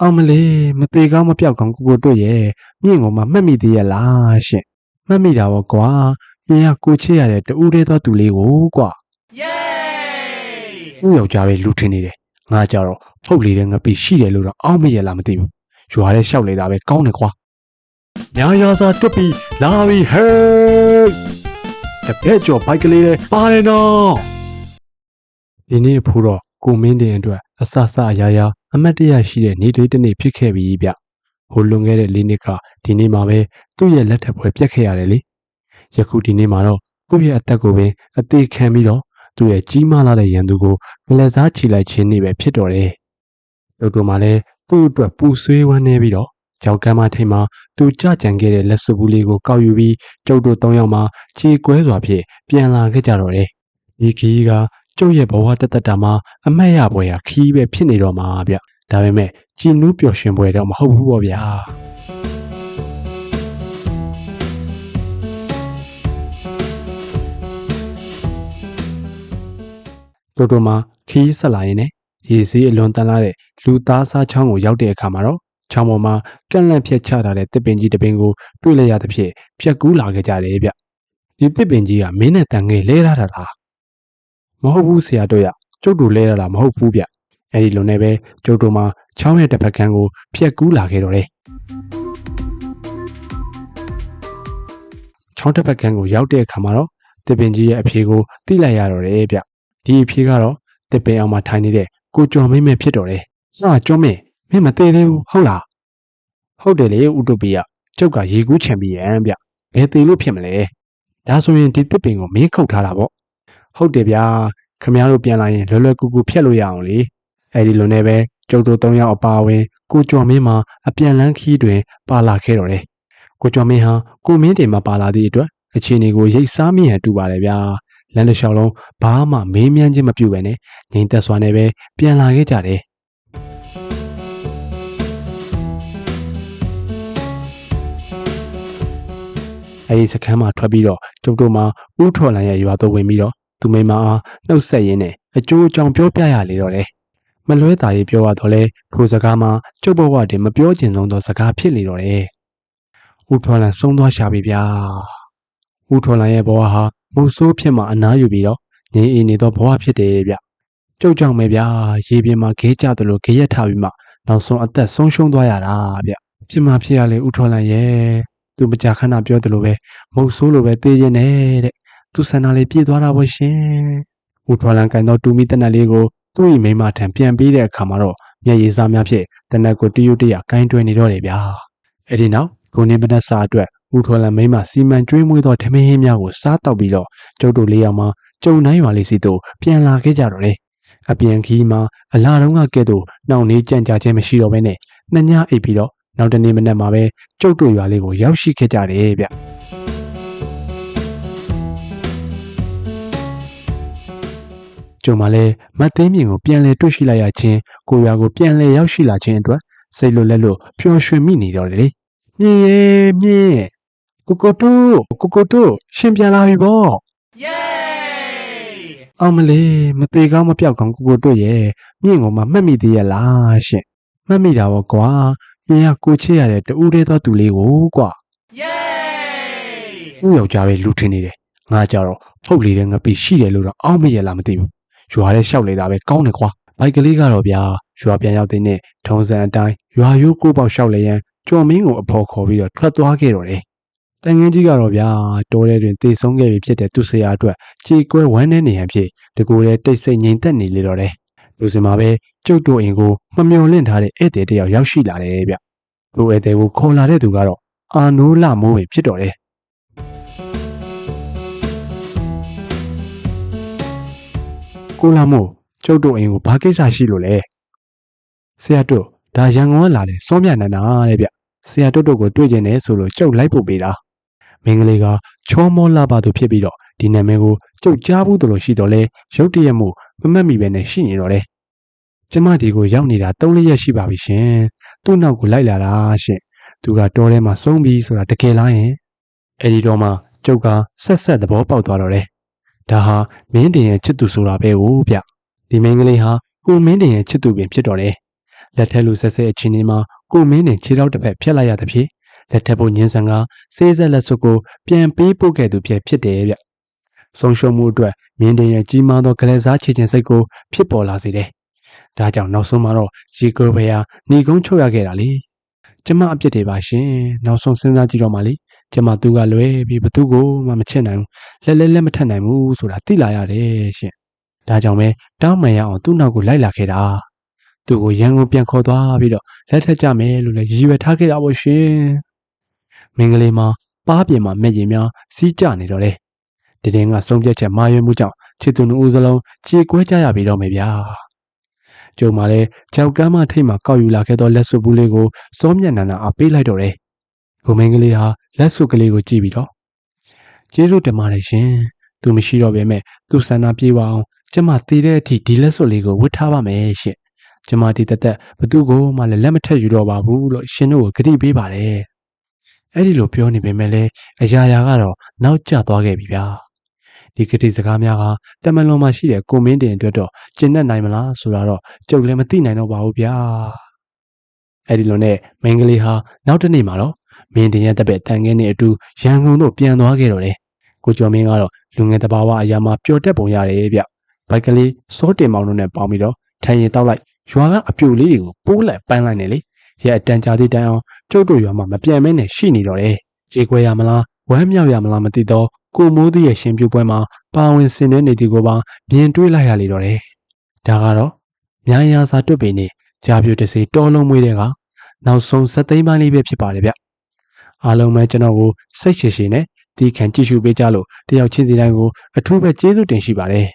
အောင်မလေးမသေးကောင်းမပြောက်ကောင်းကိုကိုတို့ရဲ့မြင့်ကိုမှမှတ်မိသေးရဲ့လားရှင်မှတ်မိတာပေါ့ကွာမြင်ရကိုချစ်ရတဲ့တူးသေးသောသူလေးကိုကွာ Yay! သူ့ယောက်ျားပဲလူထင်နေတယ်ငါကြတော့ဖုတ်လေးတဲ့ငပိရှိတယ်လို့တော့အောင်းမရလားမသိဘူးရွာထဲလျှောက်နေတာပဲကောင်းတယ်ကွာညာယာစာတွတ်ပြီးလာပြီဟေးတပည့်ကျော်ဘိုက်ကလေးလေးပါတယ်နော်ဒီနေ့အဖို့တော့ ကိုမင်းတင်အတွက်အဆဆအရာရာအမတ်တရရှိတဲ့နေ့တွေတစ်နေ့ဖြစ်ခဲ့ပြီဗျဟိုလွန်ခဲ့တဲ့လေးနှစ်ကဒီနေ့မှာပဲသူ့ရဲ့လက်ထပ်ပွဲပြတ်ခဲ့ရတယ်လေယခုဒီနေ့မှာတော့သူ့ရဲ့အသက်ကိုပင်အသေးခံပြီးတော့သူ့ရဲ့ကြီးမားလာတဲ့ရန်သူကိုမလက်စားချီလိုက်ခြင်းနေပဲဖြစ်တော်တယ်။တို့တို့မှလည်းသူ့အတွက်ပူဆွေးဝမ်းနေပြီးတော့ကြောက်ကမ်းမထိန်မှာသူကြကြံခဲ့တဲ့လက်စွပ်ဘူးလေးကိုကောက်ယူပြီးကျုပ်တို့သုံးယောက်မှခြေကွဲစွာဖြင့်ပြန်လာခဲ့ကြတော့တယ်။ဒီခီးက ကျုပ်ရဲ့ဘဝတသက်တာမှာအမတ်ရပွဲဟာခီးပဲဖြစ်နေတော့မှာဗျ။ဒါပေမဲ့ကြည်နူးပျော်ရွှင်ပွဲတော့မဟုတ်ဘူးပေါ့ဗျာ။တို့တို့မှာခီးဆက်လာရင်ねရေစည်းအလွန်တန်လာတဲ့လူသားစားချောင်းကိုရောက်တဲ့အခါမှာတော့ချောင်းပေါ်မှာကန့်လန့်ဖြတ်ချထားတဲ့တစ်ပင်ကြီးတစ်ပင်ကိုတွေ့လိုက်ရသဖြင့်ဖြက်ကူးလာခဲ့ကြတယ်ဗျဒီတစ်ပင်ကြီးကမင်းနဲ့တန်ငယ်လဲရတာလား မဟုတ်ဘူးဆရာတို့ရကျုပ်တို့လဲရတာမဟုတ်ဘူးဗျအဲ့ဒီလိုနဲ့ပဲကျုပ်တို့မှာချောင်းရဲ့တစ်ဖက်ကန်းကိုဖြက်ကူးလာခဲ့တော့တယ်ချောင်းတစ်ဖက်ကန်းကိုရောက်တဲ့အခါမှာတော့တစ်ပင်ကြီးရဲ့အဖြေကိုသိလိုက်ရတော့တယ်ဗျဒီအဖြေကတော့တစ်ပင်အောင်မှာထိုင်နေတဲ့ကိုကျော်မင်းမဲဖြစ်တော်တယ်။ဟာကျော်မင်းမင်းမသေးသေးဘူးဟုတ်လား။ဟုတ်တယ်လေဥတုပီယကျုပ်ကရေကူးချန်ပီယံဗျ။ဘယ်သေးလို့ဖြစ်မလဲ။ဒါဆိုရင်ဒီတစ်ပင်ကိုမင်းခုတ်ထားတာပေါ့။ ဟုတ်တယ်ဗျာခမ ्या တို့ပြန်လာရင်လွယ်လွယ်ကူကူဖြတ်လို့ရအောင်လေ။အဲဒီလိုနဲ့ပဲကျုပ်တို့၃ယောက်အပါအဝင်ကိုကျော်မင်းမှာအပြန်လန်းခီးတွင် ပါလာခဲ့တော်တယ်။ကိုကျော်မင်းဟာကိုမင်းတင်မှာပါလာသည့်အတွက်အခြေအနေကိုရိတ်စားမိဟန်တူပါတယ်ဗျာ။လမ်းတစ်လျှောက်လုံးဘာမှမေးမြန်းခြင်းမပြုဘဲနဲ့ငိမ်သက်စွာနဲ့ပဲပြန်လာခဲ့ကြတယ်။အဲဒီစခန်းမှာထွက်ပြီးတော့ကျုပ်တို့မှဥထော်လန်ရဲ့ရွာတော့ဝင်ပြီးတော့ သူမိမအားနှုတ်ဆက်ရင်းနဲ့အကျိုးအကြောင်းပြောပြရလေတော့တယ်။မလွဲတာရေးပြောရတော့လဲထိုစကားမှာကျုပ်ဘဝတည်းမပြောချင်ဆုံးသောစကားဖြစ်လေတော့တယ်။ဥထော်လန်ဆုံးသွားရှာပြီဗျာ။ဥထော်လန်ရဲ့ဘဝဟာမုတ်ဆိုးဖြစ်မှအနားယူပြီးတော့ငြိမ်အေးနေသောဘဝဖြစ်တယ်ဗျကြုတ်ကြောင်ပဲဗျာရေပြင်မှာခဲကြသလိုခဲရက်ထားပြီးမှနောက်ဆုံးအသက်ဆုံးရှုံးသွားရတာဗျဖြစ်မှဖြစ်ရလေဥထော်လန်ရဲ့သူမကြာခဏပြောသလိုပဲမုတ်ဆိုးလိုပဲသေးခြင်းနဲ့တဲ့ သူဆန္ဒလေးပြည့်သွားတာပေါ့ရှင်ဥထော်လန်ကန်တော့တူမီတနက်လေးကိုသူ့၏မိန်းမထံပြန်ပေးတဲ့အခါမှာတော့မျက်ရည်စားများဖြင့်တနက်ကိုတယူတရကိုင်းတွယ်နေတော့တယ်ဗျာအဲ့ဒီနောက်ကိုနေမနက်စာအတွက်ဥထော်လန်မိန်းမစီမံကျွေးမွေးသောထမင်းဟင်းများကိုစားတောက်ပြီးတော့ကျုပ်တို့လေးယောက်မှကျုံနိုင်ရွာလေးစီတို့ပြန်လာခဲ့ကြတော့တယ်။အပြန်ခီးမှာအလာတုံးကကဲ့သို့နှောင့်နှေးကြံ့ကြာခြင်းမရှိတော့ဘဲနဲ့နှစ်ညအိပ်ပြီးတော့နောက်တနေ့မနက်မှာပဲကျုပ်တို့ရွာလေးကိုရောက်ရှိခဲ့ကြတယ်ဗျ။ ကျုံမလည်းမတ်သိမ်းမြင်ကိုပြန်လဲတွေ့ရှိလိုက်ရခြင်းကိုရွာကိုပြန်လဲရောက်ရှိလာခြင်းအတွက်စိတ်လွတ်လက်လွတ်ပျော်ရွှင်မိနေတော့တယ်လေ။မြင်ရဲ့မြင်ကိုကိုတို့ကိုကိုတို့ရှင်ပြန်လာပြီဗော Yay! အောင်မလေးမသေးကောင်းမပြောက်ကောင်းကိုကိုတို့ရဲ့မြင့်ကိုမှမှတ်မိသေးရဲ့လားရှင်မှတ်မိတာပေါ့ကွာမြင်ရကိုချစ်ရတဲ့တူးသေးသောသူလေးကိုကွာ Yay! သူ့ယောက်ျားပဲလူထင်နေတယ်ငါကြတော့ဖုတ်လေးတဲ့ငပိရှိတယ်လို့တော့အောင်းမရလားမသိဘူး ရွာထဲလျှောက်နေတာပဲကောင်းတယ်ကွာဘိုက်ကလေးကတော့ဗျာရွာပြန်ရောက်တဲ့နေ့ထုံးစံအတိုင်းရွာရိုးကိုပေါက်လျှောက်လေရန်ကျော်မင်းကိုအဖော်ခေါ်ပြီးတော့ထွက်သွားခဲ့တော့တယ်တန်ငင်းကြီးကတော့ဗျာတိုးတဲ့တွင်တေဆုံးခဲ့ပြီဖြစ်တဲ့သူ့ဆရာအတွက်ကြေကွဲဝမ်းနေနေဟန်ဖြစ်တကူတဲ့တိတ်ဆိတ်ငြိမ်သက်နေလေတော့တယ်လူစင်မှာပဲကျုပ်တို့အိမ်ကိုမမျော်လင့်ထားတဲ့ဧည့်သည်တစ်ယောက်ရောက်ရှိလာတယ်ဗျလူဧည့်သည်ကိုခေါ်လာတဲ့သူကတော့အာနိုးလမိုးပဲဖြစ်တော့တယ် ကိုလာမို့ကျုပ်တို့အိမ်ကိုဘာကိစ္စရှိလို့လဲဆရာတို့ဒါရန်ကုန်ကလာတယ်စောမြနန္ဒာတဲ့ဗျဆရာတို့တို့ကိုတွေ့ကျင်တယ်ဆိုလို့ကျုပ်လိုက်ပို့ပေးတာမင်းကလေးကချောမောလာပါသူဖြစ်ပြီးတော့ဒီနာမည်ကိုကျုပ်ကြားဘူးသလိုရှိတော့လဲရုတ်တရက်မှုမမတ်မိပဲနဲ့ရှိနေတော့တယ်ကျမဒီကိုရောက်နေတာ၃လရက်ရှိပါပြီရှင်သူ့နောက်ကိုလိုက်လာတာရှင်သူကတောထဲမှာစုံပြီးဆိုတာတကယ်လားယင်အဲဒီတော့မှကျုပ်ကဆက်ဆက်သဘောပေါက်သွားတော့တယ် ဒါဟာမင်းတင်ရဲ့ချစ်သူဆိုတာပဲဟုတ်ဗျဒီမင်းကလေးဟာကိုမင်းတင်ရဲ့ချစ်သူပင်ဖြစ်တော့တယ်လက်ထက်လူဆက်ဆက်အချင်းချင်းမှာကိုမင်းနဲ့ခြေထောက်တစ်ဖက်ဖြတ်လိုက်ရသဖြင့်လက်ထက်ဖို့ညင်းဆန်ကစေးဆက်လက်စွပ်ကိုပြန်ပေးပို့ခဲ့သူဖြစ်ဖြစ်တယ်ဗျဆုံးရှုံးမှုအတွက်မင်းတင်ရဲ့ကြီးမားသောကလေးစားချေချင်းစိတ်ကိုဖြစ်ပေါ်လာစေတယ်ဒါကြောင့်နောက်ဆုံးမှာတော့ရီကိုဖေဟာညီကုန်းချုပ်ရခဲ့တာလေကျမအပြစ်တွေပါရှင်နောက်ဆုံးစဉ်းစားကြည့်တော့မှလေ ကျမသူကလွဲပြီးဘသူကိုမှမချစ်နိုင်ဘူးလက်လက်လက်မထက်နိုင်ဘူးဆိုတာသိလာရတယ်ရှင်ဒါကြောင့်ပဲတောင်းမှန်ရအောင်သူ့နောက်ကိုလိုက်လာခဲ့တာသူ့ကိုရန်ကုန်ပြန်ခေါ်သွားပြီးတော့လက်ထက်ကြမယ်လို့လည်းရည်ရွယ်ထားခဲ့တာပေါ့ရှင်မင်္ဂလေးမှာပါးပြင်မှာမျက်ရည်များစီးကျနေတော့တယ်တည်င်းကဆုံးဖြတ်ချက်မှားရွေးမှုကြောင့်ချစ်သူနှစ်ဦးစလုံးကြေကွဲကြရပြီတော့မယ်ဗျာကျုံမှာလဲကြောက်ကမ်းမထိတ်မှာကောက်ယူလာခဲ့သောလက်စွပ်ဘူးလေးကိုစောမျက်နှာနာအားပေးလိုက်တော့တယ်ကိုမင်းကလေးဟာ လက်စွပ်ကလေးကိုကြည့်ပြီးတော့ကျေးဇူးတင်ပါတယ်ရှင်သူမရှိတော့ပေမဲ့သူဆန္ဒပြေပါအောင်ကျမတည်တဲ့အထိဒီလက်စွပ်လေးကိုဝတ်ထားပါမယ်ရှင်ကျမဒီတက်တက်ဘသူ့ကိုမှလည်းလက်မထက်ယူတော့ပါဘူးလို့ရှင်တို့ကိုဂရုပေးပါတယ်အဲ့ဒီလိုပြောနေပေမဲ့လည်းအရာရာကတော့နောက်ကျသွားခဲ့ပြီဗျာဒီဂတိစကားများကတမန်လွန်မှာရှိတဲ့ကိုမင်းတင်အတွက်တော့ကျင့်တတ်နိုင်မလားဆိုတာတော့ကြုတ်လည်းမသိနိုင်တော့ပါဘူးဗျာအဲ့ဒီလိုနဲ့မင်းကလေးဟာနောက်တစ်နေ့မှာတော့ မင်းတင်ရဲ့တပ်ပဲတန်ခင်းနေအတူရန်ကုန်တို့ပြန်သွားခဲ့တော့တယ်ကိုကျော်မင်းကတော့လူငယ်တဘာဝအရာမှာပျော်တက်ပုံရတယ်ဗျဘိုက်ကလေးစောတင်မောင်တို့နဲ့ပေါင်းပြီးတော့ထိုင်ရင်တောက်လိုက်ရွာကအပြိုလေးတွေကိုပိုးလိုက်ပန်းလိုက်နေလေရဲအတန်ကြာသေးတိုင်အောင်ကျုပ်တို့ရွာမှာမပြန်မဲနဲ့ရှိနေတော့တယ်ကြေကွဲရမလားဝမ်းမြောက်ရမလားမသိတော့ကိုမိုးသည့်ရဲ့ရှင်ပြူပွဲမှာပါဝင်ဆင်တဲ့နေတီကိုပါမြင်တွေ့လိုက်ရလေတော့တယ်ဒါကတော့များရာစာတွတ်ပေနေကြာပြူတစီတော်လုံးမွေးတဲ့ကနောက်ဆုံးစက်သိမ်းပိုင်းလေးပဲဖြစ်ပါတယ်ဗျ အားလုံးပဲကျွန်တော်ကိုစိတ်ရှည်ရှည်နဲ့ဒီခံကြည့်ရှုပေးကြလို့တယောက်ချင်းစီတိုင်းကိုအထူးပဲကျေးဇူးတင်ရှိပါတယ်